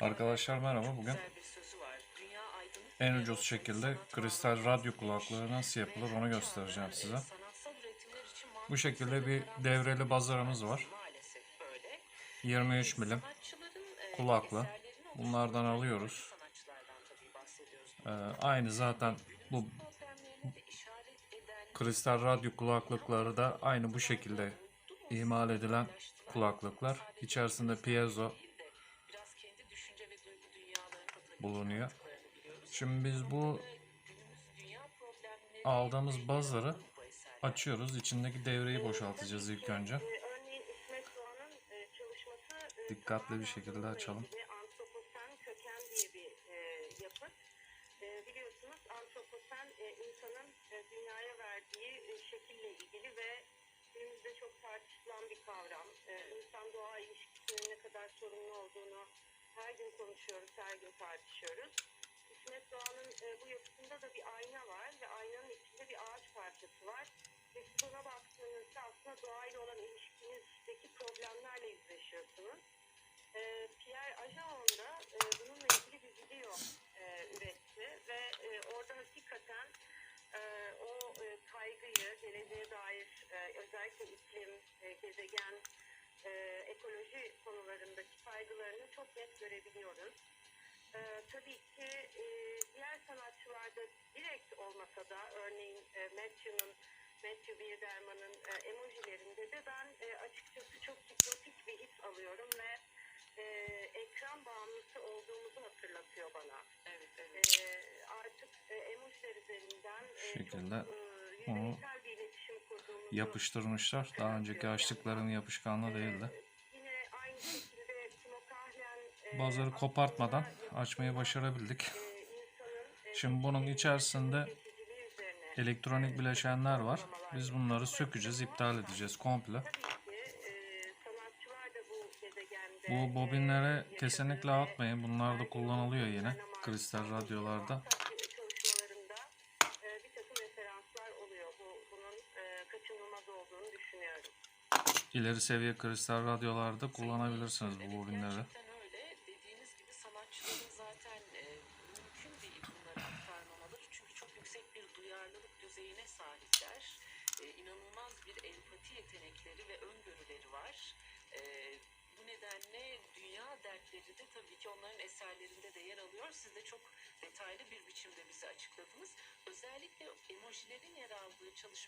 Arkadaşlar merhaba. Bugün en ucuz şekilde kristal radyo kulaklığı nasıl yapılır onu göstereceğim size. Bu şekilde bir devreli bazarımız var. 23 milim kulaklı. Bunlardan alıyoruz. Ee, aynı zaten bu kristal radyo kulaklıkları da aynı bu şekilde imal edilen kulaklıklar. İçerisinde piezo bulunuyor. Şimdi biz bu aldığımız bazarı açıyoruz. İçindeki devreyi boşaltacağız ilk önce. Dikkatli bir şekilde açalım. çok tartışılan bir kavram. E, insan doğa ilişkisinin ne kadar sorunlu olduğunu her gün konuşuyoruz, her gün tartışıyoruz. İsmet Doğan'ın e, bu yapısında da bir ayna var ve aynanın içinde bir ağaç parçası var. Ve siz ona baktığınızda aslında doğayla olan ilişkinizdeki problemlerle yüzleşiyorsunuz. E, Pierre Ajaon da e, bununla ilgili bir video e, üretti ve e, orada hakikaten e, o e, kaygıyı, geleceğe dair e, özellikle iklim, e, gezegen, e, ekoloji konularındaki kaygılarını çok net görebiliyoruz. Ee, tabii ki e, diğer sanatçılarda direkt olmasa da örneğin e, Matthew'nun Matthew Biederman'ın e, emojilerinde de ben e, açıkçası çok hipnotik bir his alıyorum ve e, ekran bağımlısı olduğumuzu hatırlatıyor bana. Evet, evet. E, artık e, emojiler üzerinden e, çok e, onu Yapıştırmışlar. Daha önceki açtıklarının yapışkanlı değildi. Bazıları kopartmadan açmayı başarabildik. Şimdi bunun içerisinde elektronik bileşenler var. Biz bunları sökeceğiz, iptal edeceğiz komple. bu bobinlere kesinlikle atmayın. Bunlar da kullanılıyor yine. Kristal radyolarda. muhakkak çalışmalarında e, bir takım referanslar oluyor. Bu, bunun e, kaçınılmaz olduğunu düşünüyorum. İleri seviye kristal radyolarda kullanabilirsiniz bu bobinleri.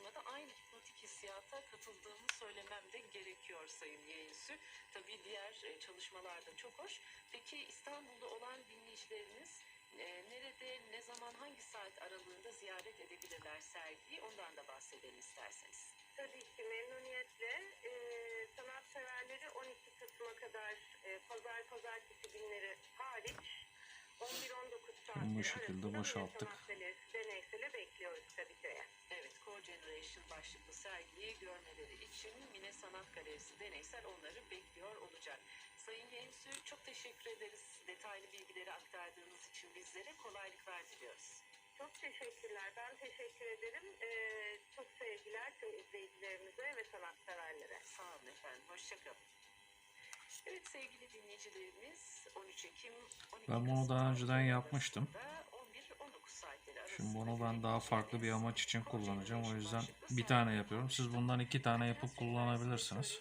Çalışmada aynı hipnotik hissiyata katıldığımı söylemem de gerekiyor Sayın Yeğensü. Tabii diğer e, çalışmalar da çok hoş. Peki İstanbul'da olan dinleyicileriniz e, nerede, ne zaman, hangi saat aralığında ziyaret edebilirler sergiyi? Ondan da bahsedelim isterseniz. Tabii ki memnuniyetle e, sanatseverleri 12 Kasım'a kadar e, pazar pazartesi günleri hariç 11-19 saatleri Bu şekilde arasında boşalttık. Deneysele bekliyoruz Kadıköy'e. Evet, Co-Generation başlıklı sergiyi görmeleri için Mine Sanat Galerisi Deneysel onları bekliyor olacak. Sayın Yensü çok teşekkür ederiz detaylı bilgileri aktardığınız için bizlere kolaylıklar diliyoruz. Çok teşekkürler. Ben teşekkür ederim. E, çok sevgiler tüm izleyicilerimize ve sanatseverlere. Sağ olun efendim, hoşçakalın. Evet sevgili dinleyicilerimiz 13 Ekim 12 Ben bunu daha önceden yapmıştım. arasında 11-19 saatleri Şimdi bunu ben daha farklı bir amaç için kullanacağım. O yüzden bir tane yapıyorum. Siz bundan iki tane yapıp kullanabilirsiniz.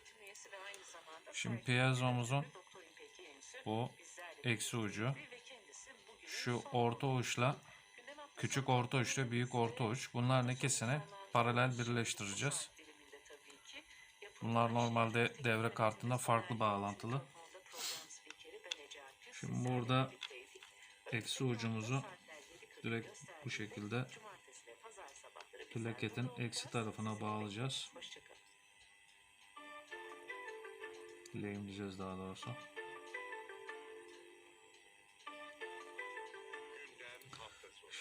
Şimdi piezomuzun bu eksi ucu şu orta uçla küçük orta uçla büyük orta uç. Bunların ikisini paralel birleştireceğiz. Bunlar normalde devre kartında farklı bağlantılı. Şimdi burada eksi ucumuzu direkt bu şekilde plaketin eksi tarafına bağlayacağız. Lehimleyeceğiz daha doğrusu.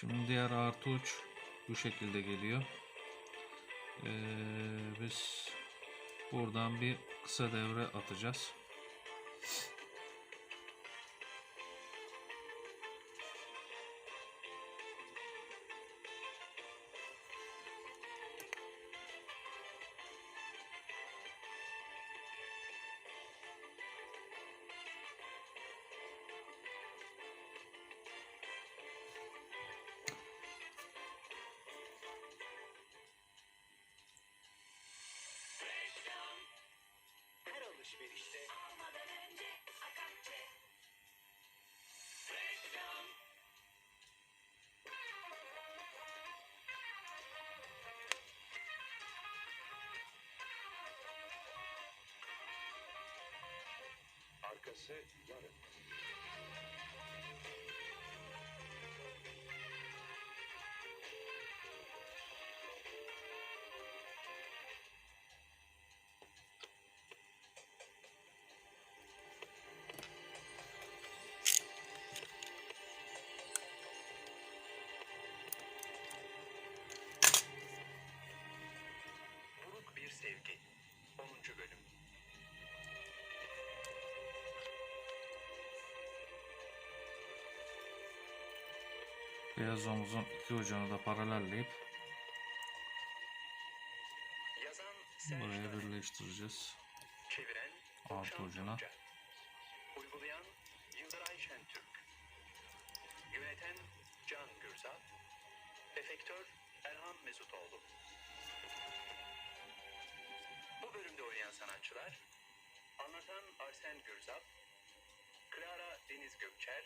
Şimdi diğer artı uç bu şekilde geliyor. Ee, biz buradan bir kısa devre atacağız. Burası yarın. Buruk bir sevgi. Beyaz omuzun iki ucunu da paralelleyip buraya birleştireceğiz. Çeviren Uçan ucuna. Tunca. Uygulayan Yıldıray Şentürk. Yöneten Can Gürsal. Efektör Erhan Mesutoğlu. Bu bölümde oynayan sanatçılar Anlatan Arsen Gürzap, Clara Deniz Gökçer,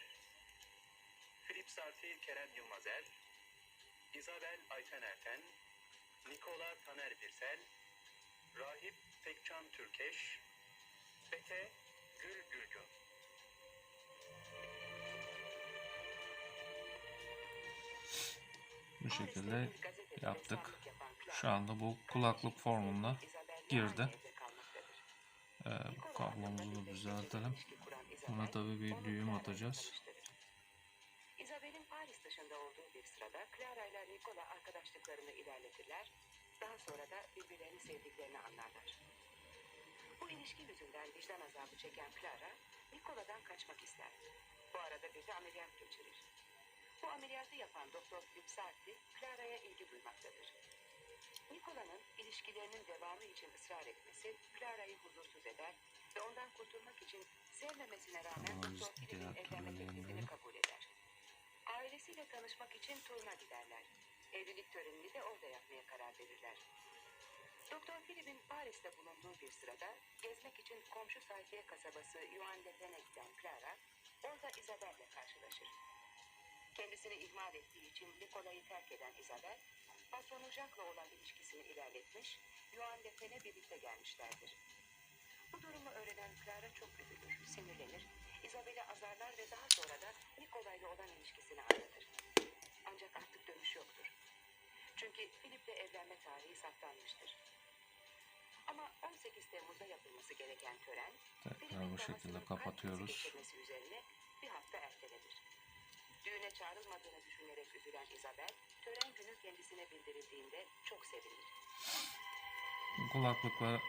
Sarti Kerem Yılmazer, İzabel Ayten Erten, Nikola Taner Birsel, Rahip Pekcan Türkeş, Bete Gül Gülgün. Bu şekilde yaptık. Şu anda bu kulaklık formunda girdi. Ee, bu kablomuzu da düzeltelim. Buna tabii bir düğüm atacağız. De ameliyat geçirir. Bu ameliyatı yapan Doktor Philip Sarti, Clara'ya ilgi duymaktadır. Nicola'nın ilişkilerinin devamı için ısrar etmesi Clara'yı huzursuz eder ve ondan kurtulmak için sevmemesine rağmen Doktor Philip'in evlenme teklifini kabul eder. Ailesiyle tanışmak için turuna giderler. Evlilik törenini de orada yapmaya karar verirler. Doktor Philip'in Paris'te bulunduğu bir sırada gezmek için komşu sayfiye kasabası Yuan de Pen'e giden Clara, Kendisini ihmal ettiği için Nicola'yı terk eden Isabel, patronu Jacques'la olan ilişkisini ilerletmiş, Yuan de Pen'e birlikte gelmişlerdir. Bu durumu öğrenen Clara çok üzülür, sinirlenir, Isabel'i azarlar ve daha sonra da Nikola'yla olan ilişkisini anlatır. Ancak artık dönüş yoktur. Çünkü Philip'le evlenme tarihi saptanmıştır. Ama 18 Temmuz'da yapılması gereken tören, Tekrar bu şekilde kapatıyoruz. üzerine bir hafta ertelenir. Düğüne çağrılmadığını düşünerek üzülen Isabel, tören günü kendisine bildirildiğinde çok sevinir. Kulaklıkla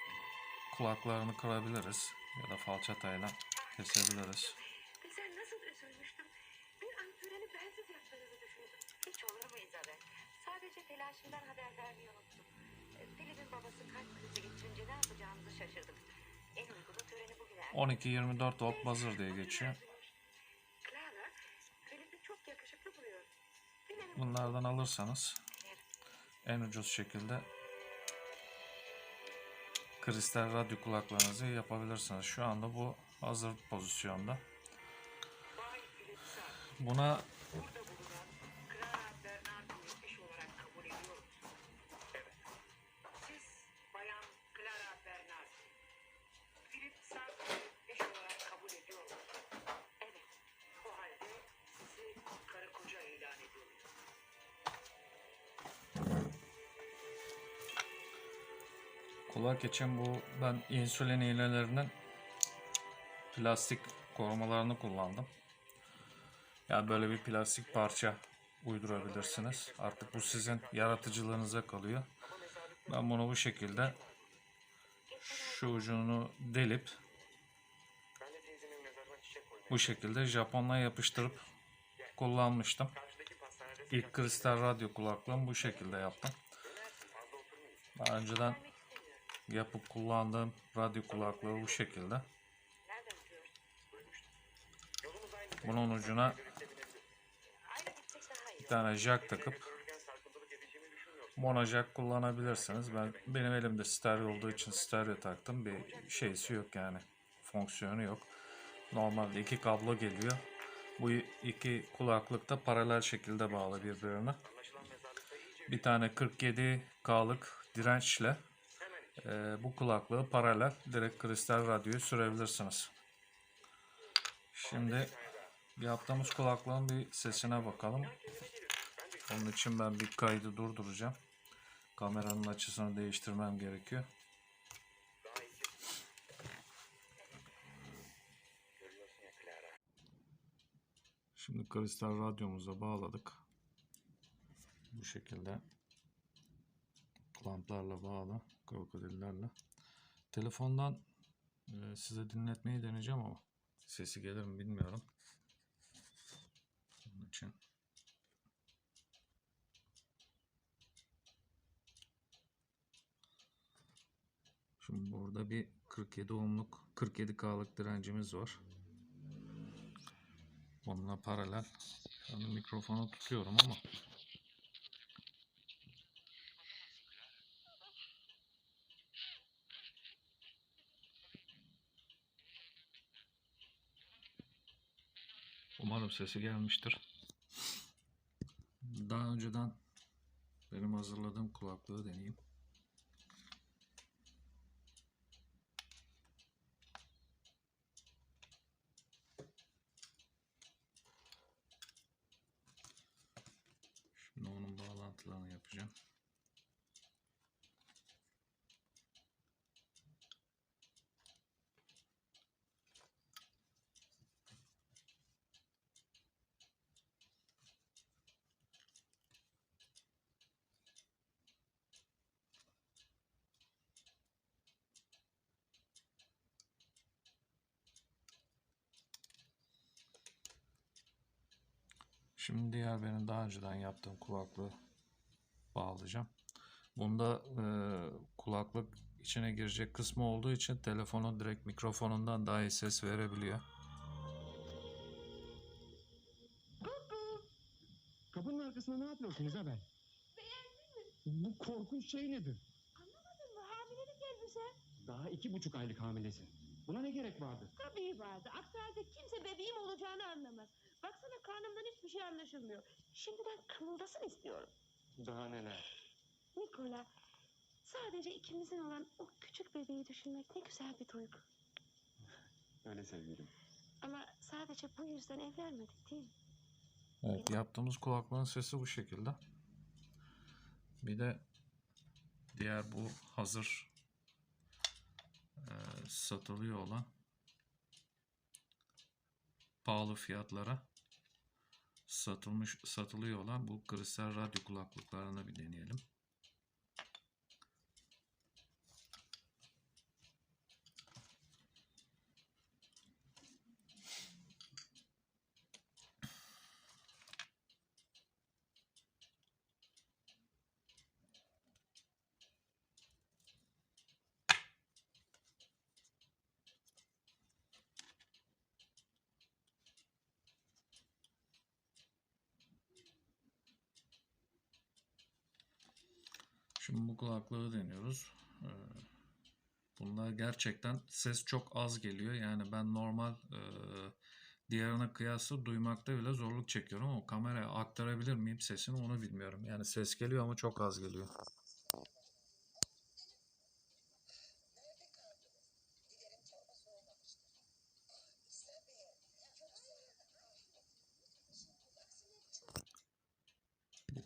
kulaklarını kırabiliriz ya da falçatayla kesebiliriz. Bilsen nasıl üzülmüştüm. Bir an töreni bensiz yaptığınızı düşündüm. Hiç olur mu Isabel? Sadece telaşından haber vermeyi unuttum. E, Philip'in babası kalp krizi geçirince ne yapacağımızı şaşırdık. En uygunu töreni bugün erteledik. 12-24 volt buzzer diye geçiyor. Bunlardan alırsanız en ucuz şekilde kristal radyo kulaklarınızı yapabilirsiniz. Şu anda bu hazır pozisyonda. Buna kulak için bu ben insülin iğnelerinin plastik korumalarını kullandım. Yani böyle bir plastik parça uydurabilirsiniz. Artık bu sizin yaratıcılığınıza kalıyor. Ben bunu bu şekilde şu ucunu delip bu şekilde Japonla yapıştırıp kullanmıştım. İlk kristal radyo kulaklığımı bu şekilde yaptım. Daha önceden yapıp kullandığım radyo kulaklığı bu şekilde. Bunun ucuna bir tane jack takıp jack kullanabilirsiniz. Ben benim elimde stereo olduğu için stereo taktım. Bir şeysi yok yani. Fonksiyonu yok. Normalde iki kablo geliyor. Bu iki kulaklık da paralel şekilde bağlı birbirine. Bir tane 47K'lık dirençle e, bu kulaklığı paralel direkt kristal radyoyu sürebilirsiniz. Şimdi yaptığımız kulaklığın bir sesine bakalım. Onun için ben bir kaydı durduracağım. Kameranın açısını değiştirmem gerekiyor. Şimdi kristal radyomuza bağladık. Bu şekilde klamplarla bağlı, krokodillerle. Telefondan e, size dinletmeyi deneyeceğim ama sesi gelir mi bilmiyorum. Onun için Şimdi burada bir 47 ohmluk 47K'lık direncimiz var. Onunla paralel. Yani mikrofonu tutuyorum ama Umarım sesi gelmiştir. Daha önceden benim hazırladığım kulaklığı deneyeyim. Şimdi onun bağlantılarını yapacağım. Şimdi diğer benim daha önceden yaptığım kulaklığı bağlayacağım. Bunda e, kulaklık içine girecek kısmı olduğu için telefonun direkt mikrofonundan daha iyi ses verebiliyor. Kapının arkasında ne yapıyorsun İzabel? Bu korkunç şey nedir? Anlamadım mı? Hamilelik elbise. Daha iki buçuk aylık hamilesin. Buna ne gerek vardı? Tabii vardı. Aksi halde kimse bebeğim olacağını anlamaz. Baksana karnımdan hiçbir şey anlaşılmıyor. Şimdiden kımıldasın istiyorum. Daha neler? Nikola, sadece ikimizin olan o küçük bebeği düşünmek ne güzel bir duygu. Öyle sevgilim. Ama sadece bu yüzden evlenmedik değil mi? Evet, yaptığımız kulaklığın sesi bu şekilde. Bir de diğer bu hazır e, satılıyor olan pahalı fiyatlara satılmış satılıyor olan bu kristal radyo kulaklıklarını bir deneyelim. Şimdi bu kulaklığı deniyoruz. Ee, Bunlar gerçekten ses çok az geliyor. Yani ben normal e, diğerine kıyasla duymakta bile zorluk çekiyorum ama kameraya aktarabilir miyim sesini onu bilmiyorum. Yani ses geliyor ama çok az geliyor.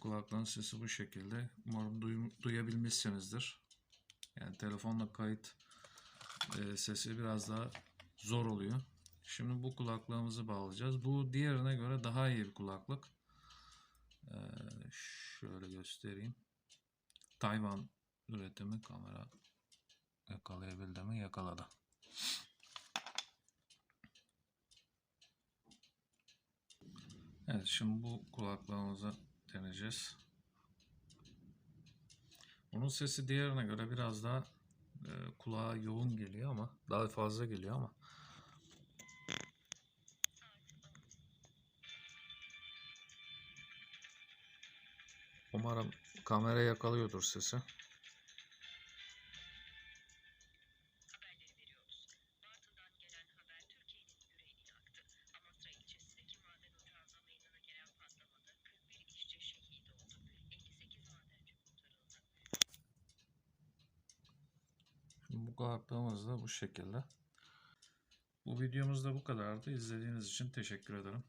Kulaklığın sesi bu şekilde. Umarım duy- duyabilmişsinizdir. Yani telefonla kayıt e, sesi biraz daha zor oluyor. Şimdi bu kulaklığımızı bağlayacağız. Bu diğerine göre daha iyi bir kulaklık. E, şöyle göstereyim. Tayvan üretimi kamera yakalayabildi mi? Yakaladı. Evet şimdi bu kulaklığımızı deneyeceğiz. Bunun sesi diğerine göre biraz daha e, kulağa yoğun geliyor ama daha fazla geliyor ama umarım kamera yakalıyordur sesi. Bu şekilde. Bu videomuz da bu kadardı. İzlediğiniz için teşekkür ederim.